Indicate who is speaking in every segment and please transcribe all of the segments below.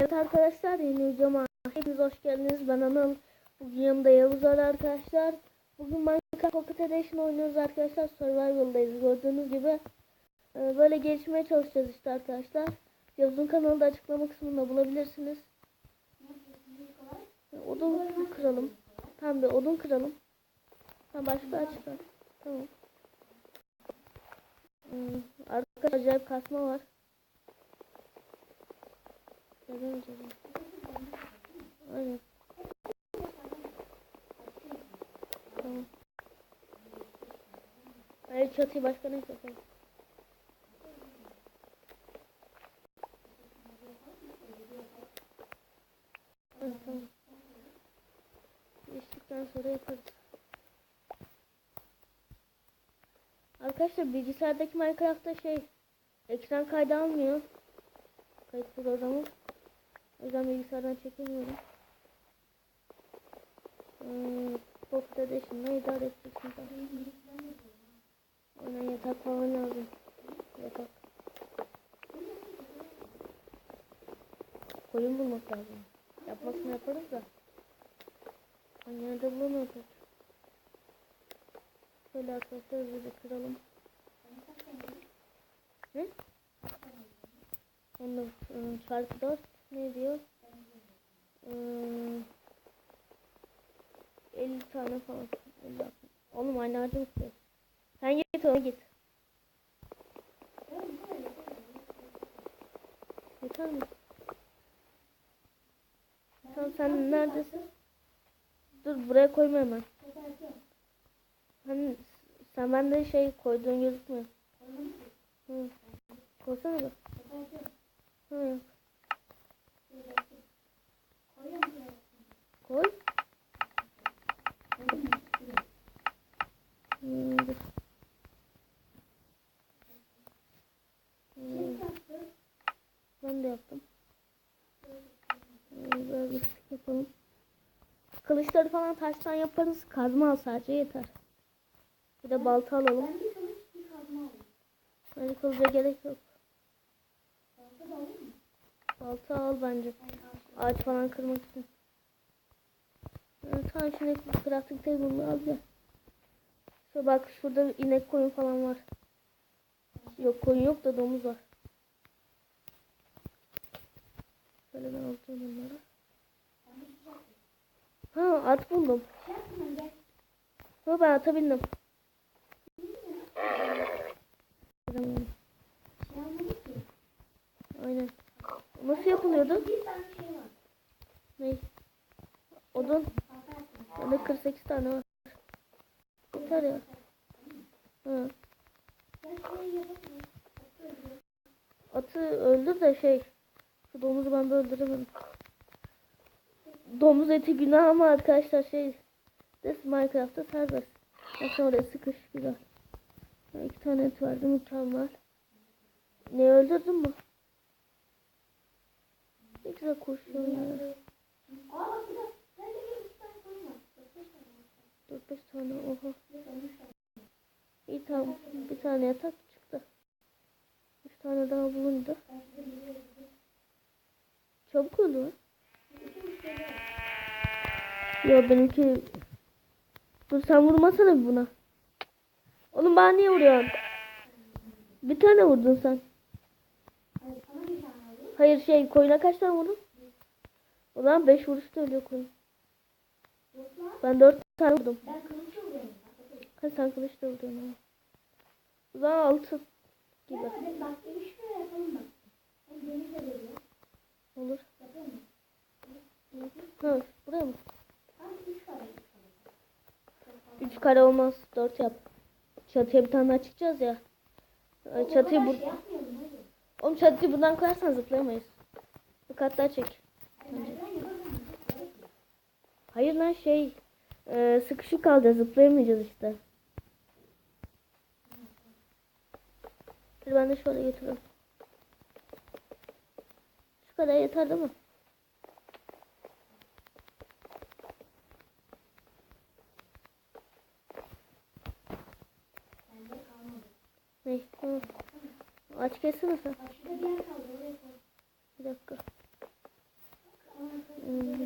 Speaker 1: Evet arkadaşlar yeni videoma hepiniz hoş geldiniz. Ben Anıl. Bugün yanımda Yavuz var arkadaşlar. Bugün Minecraft Pocket Edition oynuyoruz arkadaşlar. Survival'dayız gördüğünüz gibi. Ee, böyle gelişmeye çalışacağız işte arkadaşlar. Yavuz'un kanalında açıklama kısmında bulabilirsiniz. Odun kıralım. Tamam bir odun kıralım. Ha başka açıklar. Tamam. Hmm, arkadaşlar acayip kasma var. Neden acaba? Aynen. Tamam. Hayır çatıyı başka ne? Evet, tamam. Geçtikten sonra. Arkadaşlar bilgisayardaki Minecraft'ta şey ekran kaydı almıyor. Kayıt programı. O yüzden bilgisayardan çekemiyorum. Hmm, Pocket Edition'la idare edeceksin. Aynen yatak falan lazım. Yatak. Koyun bulmak lazım. Yapmasını yaparız da. Hani nerede bulamıyoruz. Şöyle arkadaşlar hızlıca kıralım. Ne? Onda ıı, çarpı 4 ne diyor? Iı, 50 tane falan. 50 altmış. Oğlum aynı harcım istiyor. Sen git ona git. Yeter mi? Tamam sen neredesin? Dur buraya koyma hemen. Hani sen bende şey koyduğun gözükmüyor. Hı. Koysana bak. Hı. Koy. Hmm. Hmm. Ben de yaptım. Hmm, Böyle yapalım. Kılıçları falan taştan yaparız. Kazma al sadece yeter. Bir de balta alalım. Bence kılıca gerek yok. Balta al bence. Ağaç falan kırmak için. Evet, tamam şimdi crafting table'ını al ya. Şu bak şurada inek koyun falan var. Yok koyun yok da domuz var. Şöyle ben alacağım bunları. Ha at buldum. Ha ben ata bindim. Aynen. Nasıl yapılıyordu? Ne? Odun. Bende 48 tane var. Yeter ya. Hı. Atı öldür de şey. Şu domuzu ben de öldüremedim. Domuz eti günah ama arkadaşlar şey. Des Minecraft'ta serbest. Aslında oraya sıkış güzel. Ha, İki tane et vardı mükemmel. Ne öldürdün mü? Ne güzel koşuyor ya. 4-5 tane oha. İyi tamam. Bir tane yatak çıktı. 3 tane daha bulundu. Çabuk mü? Yo benimki... Dur sen vurmasana bir buna. Oğlum bana niye vuruyorsun? Bir tane vurdun sen. Hayır şey koyuna kaç tane vurdun? O zaman 5 vuruşta ölüyor koyun. Ben 4 tane vurdum. Kaç tane kılıçla vuruyorsun ama. O zaman 6 gibi. Olur. Ha, buraya mı? 3 kare olmaz. 4 yap. Çatıya bir tane daha çıkacağız ya. Çatıyı bu... Oğlum çatıyı buradan koyarsan zıplayamayız. Bir kat daha çek. Hayır lan şey e, sıkışık kalacağız zıplayamayacağız işte. Dur ben de şöyle getiriyorum. Şu kadar yeter değil mi? Ne? Aç kessene sen.
Speaker 2: Bir
Speaker 1: dakika. Hmm.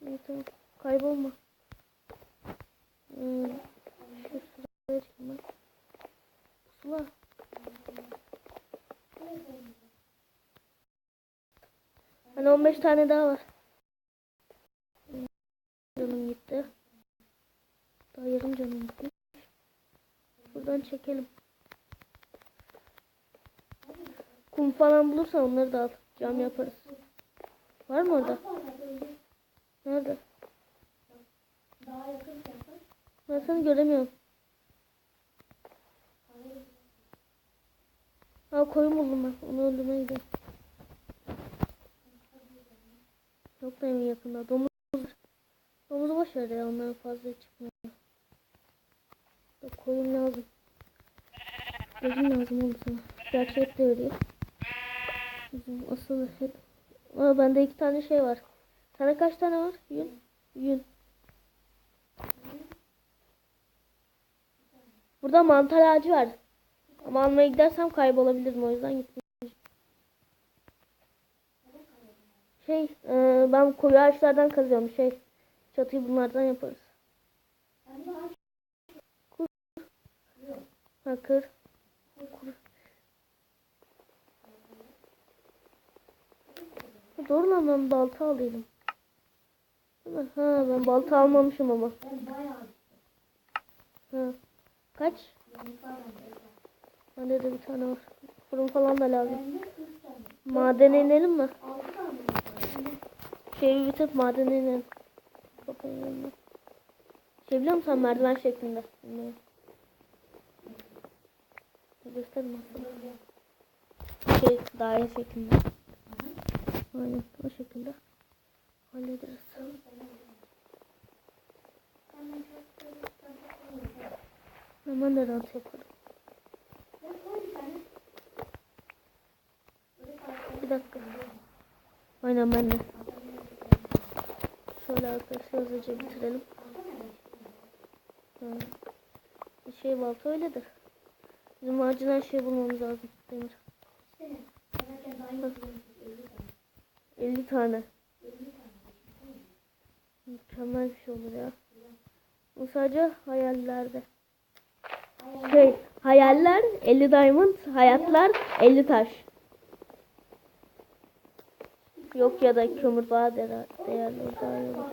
Speaker 1: İyi tamam. Kaybolma. Hmm. Şu sıraya çıkayım ben. Pusula. Hani 15 tane daha var. Canım gitti. Daha yarım canım gitti. Buradan çekelim. Kum falan bulursan onları da al. Cam yaparız. Var mı orada? Nerede? Ben seni göremiyorum. Ha koyun buldum ben. Onu öldürmeye gidiyorum. Yok da evin yakında. Domuz. Domuzu boş ver ya. Onların fazla çıkmıyor. Da koyun lazım. Gözüm lazım oldu sana. Gerçi et de. Bizim asıl hep. Aa, bende iki tane şey var. Sana kaç tane var? Yün. Yün. Burada mantar ağacı var. Ama almaya gidersem kaybolabilirim o yüzden gitmeyeceğim. Şey, e, ben koyu ağaçlardan kazıyorum şey. Çatıyı bunlardan yaparız. Kur. Ha kır. Kur. Doğru lan ben balta mi? Ha ben balta almamışım ama. Ha. Kaç? Bende de bir tane var. Fırın falan da lazım. Madene inelim mi? Şeyi bitirip madene inelim. Bakayım yanına. Şey biliyor musun merdiven şeklinde? Bilmiyorum. Aslında. Şey daire şeklinde. Aynen o şekilde. Hallederiz. Hemen de dans yaparım. Bir dakika. Aynen ben de. Şöyle arkadaşlar hızlıca bitirelim. Bir şey balta öyledir. Bizim acilen şey bulmamız lazım. Demir. 50 tane. Mükemmel bir şey olur ya. Bu sadece hayallerde. Şey, hayaller 50 diamond, hayatlar 50 taş. Yok ya da kömür daha değer, değerli olur.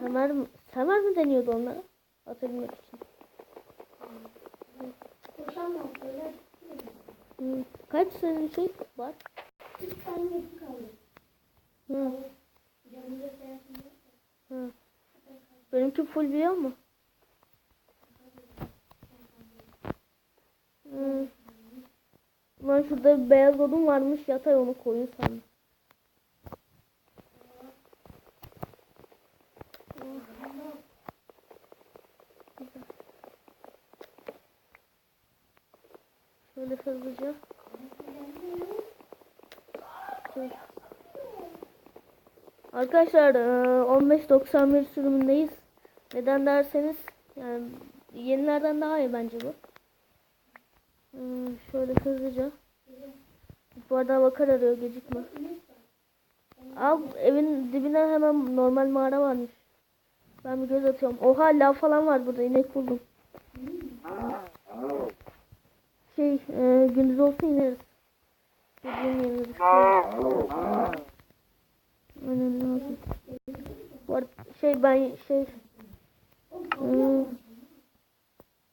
Speaker 1: Semer mi, semer mi deniyordu onlara? Atabilmek için. Hı. Kaç senin şey var? Benimki full biliyor mu? Hı. Lan şurada bir beyaz odun varmış yatay onu koyun sandım. Şöyle hızlıca. Arkadaşlar eee, 15.91 sürümündeyiz. Neden derseniz yani yenilerden daha iyi bence bu. Hmm, şöyle hızlıca. Bu arada bakar arıyor gecikme. Al evin dibine hemen normal mağara varmış. Ben bir göz atıyorum. Oha lav falan var burada inek buldum. Şey e, gündüz olsun ineriz. Gecenin yerine düşüyor. Aynen lazım. Bu arada şey ben şey hmm,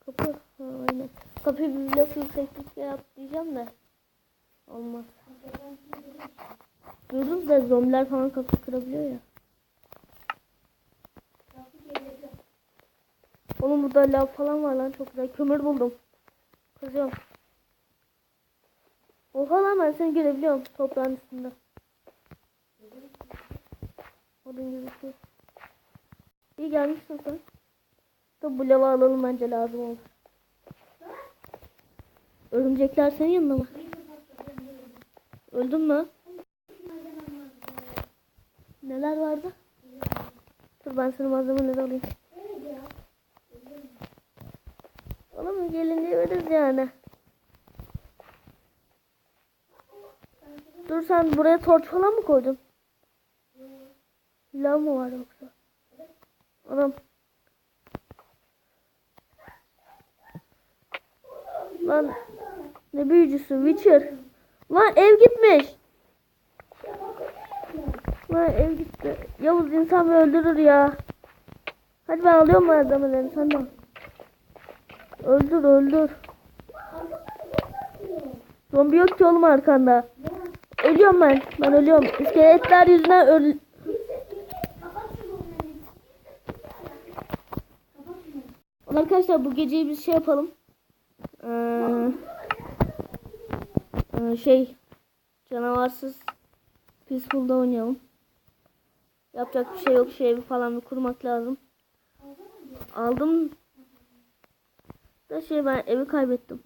Speaker 1: kapı aynen. Kapıyı bir blok yükseklikle diyeceğim de olmaz. Gördünüz de zombiler falan kapı kırabiliyor ya. Oğlum burada lav falan var lan çok güzel. Kömür buldum. Kızıyorum. Oha lan ben seni görebiliyorum toprağın üstünde. Odun gözüküyor. İyi gelmişsin sen. Da bu lava alalım bence lazım olur. Örümcekler senin yanında mı? Öldün mü? Neler vardı? Dur ben sana malzemeleri alayım. Oğlum gelince veririz yani. Dur sen buraya torç falan mı koydun? Lav mı var yoksa? Anam. Lan ne büyücüsü Witcher. Lan ev gitmiş. Lan ev gitti. Yavuz insan bir öldürür ya. Hadi ben alıyorum malzemelerini sen de al. Öldür öldür. Zombi yok ki oğlum arkanda. Ölüyorum ben. Ben ölüyorum. İskeletler yüzünden öl... Arkadaşlar bu geceyi biz şey yapalım. Ee, ee, şey canavarsız peaceful'da oynayalım. Yapacak bir şey yok. Şey falan bir kurmak lazım. Aldım. Da şey ben evi kaybettim.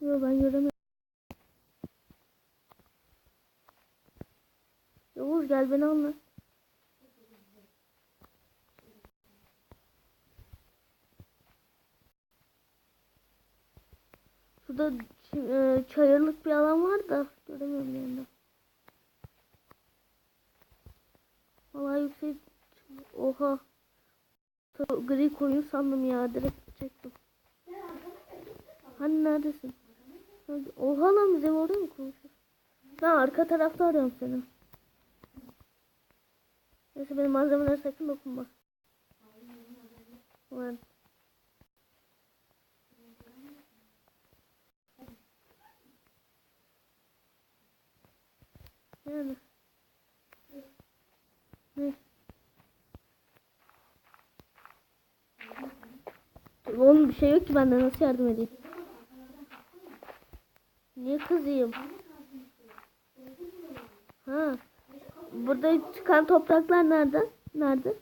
Speaker 1: Yok ben göremiyorum. Yavuz gel beni anla. Şurada ç- e, çayırlık bir alan var da göremiyorum yanında. Vallahi yüksek. Oha. Gri koyun sandım ya direkt çektim. Hani neredesin? Oha lan bizim orada mı konuşuyoruz? Ben arka tarafta arıyorum seni. Neyse benim malzemeler sakın dokunma. Ulan. Yani. Oğlum bir şey yok ki bende nasıl yardım edeyim? Niye kızayım? Ha. Burada çıkan topraklar nerede? Nerede?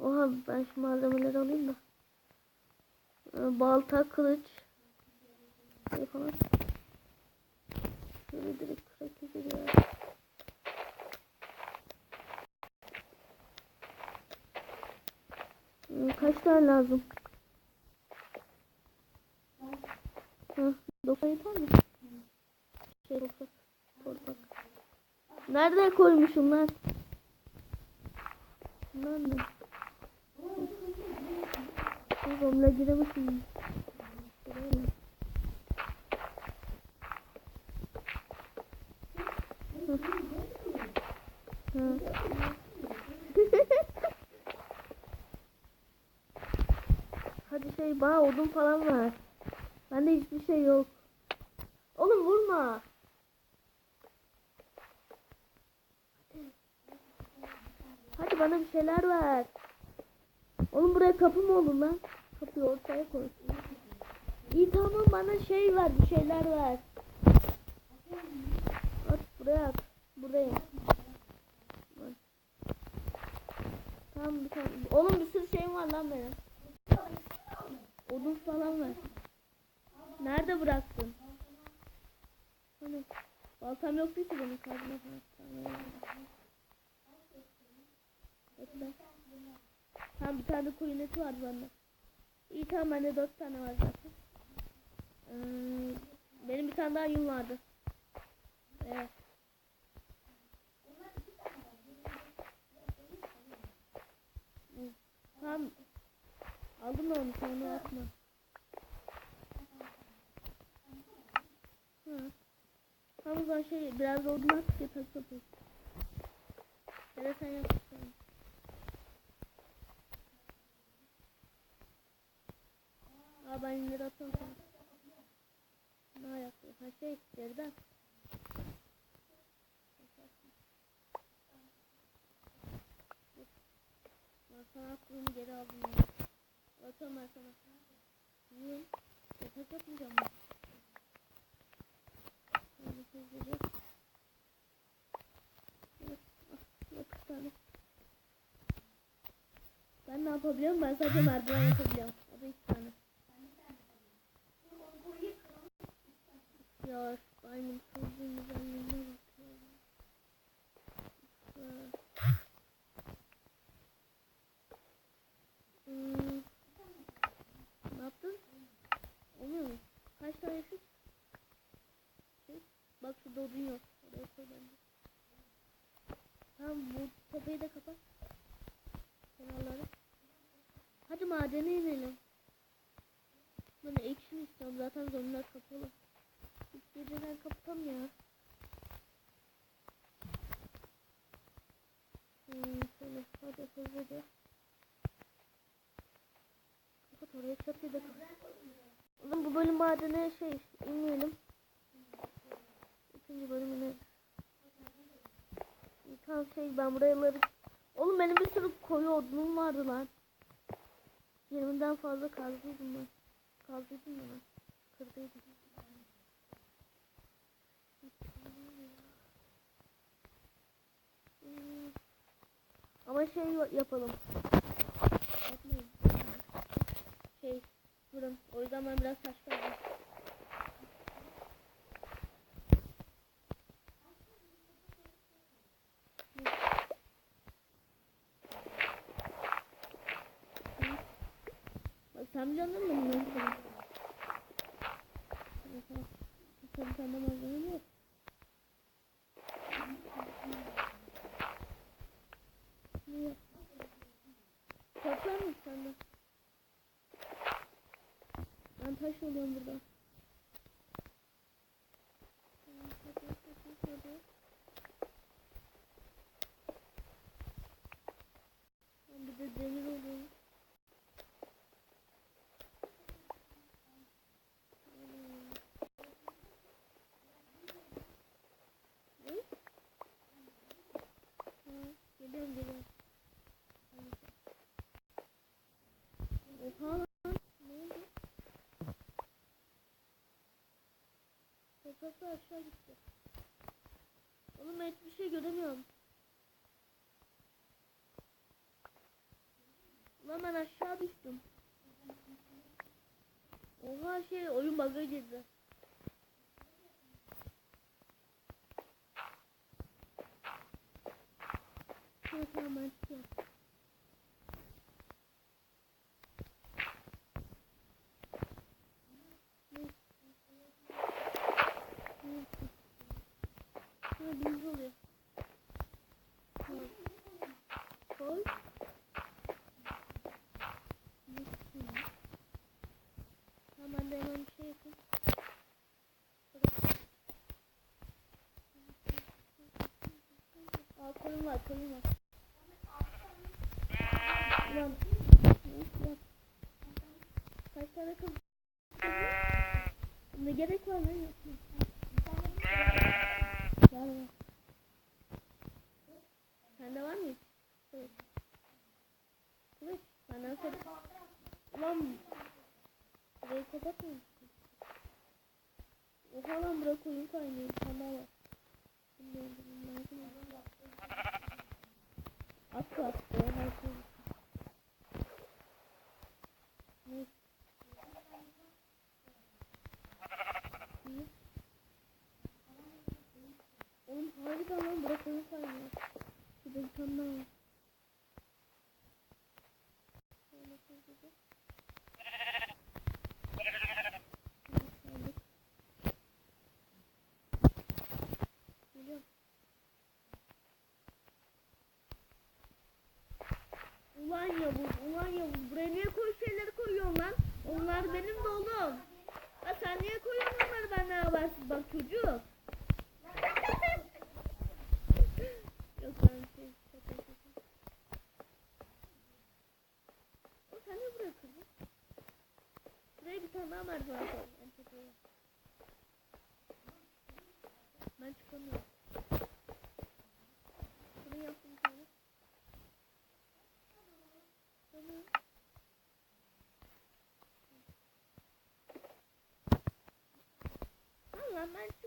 Speaker 1: Oha ben şu malzemeleri alayım da. Ee, Balta, kılıç. Şey falan. Şöyle direkt kırak ya. Ee, Kaç tane lazım? Hı, 97 tane mi? Şey toprak. Toprak. Nerede koymuşum lan? Nerede? Babamla giremedim. Giremedim. Hı. Hı. Hadi şey bana odun falan ver. Bende hiçbir şey yok. Oğlum vurma. Hadi bana bir şeyler ver. Oğlum buraya kapı mı olur lan? Kapıyı ortaya koy. İyi tamam bana şey ver bir şeyler ver. Buraya at. Buradayım. Bak. Tamam bir tane. Oğlum bir sürü şeyim var lan benim. Odun falan ver. Nerede bıraktın? Hani baltam yoktu ki benim kazma falan. Bekle. Tamam bir tane koyun eti var bende. İyi tamam bende dört tane var zaten. Ee, benim bir tane daha yün vardı. Evet. Hı, Tamam. Aldım da onu sonra atma. Tamam o zaman şey biraz odun at yatak yapayım. Evet sen yap. Tamam. Aa ben indir atıyorum sana. Ne yaptı? Ha şey geriden. Ben sana attığımı geri aldım. Ben sana. Niye? Yatak yapmayacağım ben. Hızlıca. Evet, ah, yok bir tane. Ben ne yapabiliyorum? Ben sadece merdiven yapabiliyorum. O da iki tane. Ya şu diamond kılıcın güzelliğine bak ya. Üf, ya. Hmm. Burada odun yok. Oraya koy bence. Tamam bu tepeyi de kapat. Kenarları. Hadi madene inelim. Ben action istiyorum. Zaten zombiler kapalı. Hiç geceden kapatalım ya. Hmm, şöyle hadi hızlıca. Kapat oraya çatıyı da kapat. Bu bölüm madene şey inmeyelim. İkinci bölümüne. Tamam şey ben buraları... Oğlum benim bir sürü koyu odunum vardı lan. 20'den fazla kazdıydım ben. Kazdıydım ben. Kırdıydım. Ama şey yapalım. Yapmayın. Şey, fırın. O yüzden ben biraz taş kazdım. Bak sen biliyorsun değil mi benim fırın? Mesela, Tabii sende malzeme yok. Toplar mı sende? Ben taş oluyorum burada. Ben bir de demir oluyorum. Ne? Ha, Geliyorum geliyorum. Oha lan. Ne oldu? Topraklar aşağı gitti. Oğlum ben hiçbir şey göremiyorum. Ulan ben aşağı düştüm. Oha şey oyun bug'a girdi. Tamam ben. Şuna birinci oluyor. Koy. Koy. Tamam ben de hemen bir şey yapayım. Aa kolum var kolum var. Ulan. Ulan. Kaç tane kız? Ne gerek var lan. Var var. Sende var mı? Evet. Evet. Benden sonra. Ulan. Burayı kapatma. Oha lan bırak oyun kaynıyor. Bir tane daha var. Şimdi öldürmem lazım. Attı attı. Her şey. Ne? Ne? Oğlum harika lan bırak oyun kaynıyor. Bir de bir tane daha var. Şöyle hızlıca. Aldık. Geliyorum. Ulan Yavuz, ulan Yavuz. Buraya niye koy şeyleri koyuyorsun lan? Onlar benim de oğlum. Ha sen niye koyuyorsun onları benden habersiz bak çocuk. Yok ben şey şaka şaka. O sen niye buraya kırdın? Buraya bir tane daha merdiven koy. En tepeye. Ben çıkamıyorum. Bunu yaptım bir tane. Tamam. Lan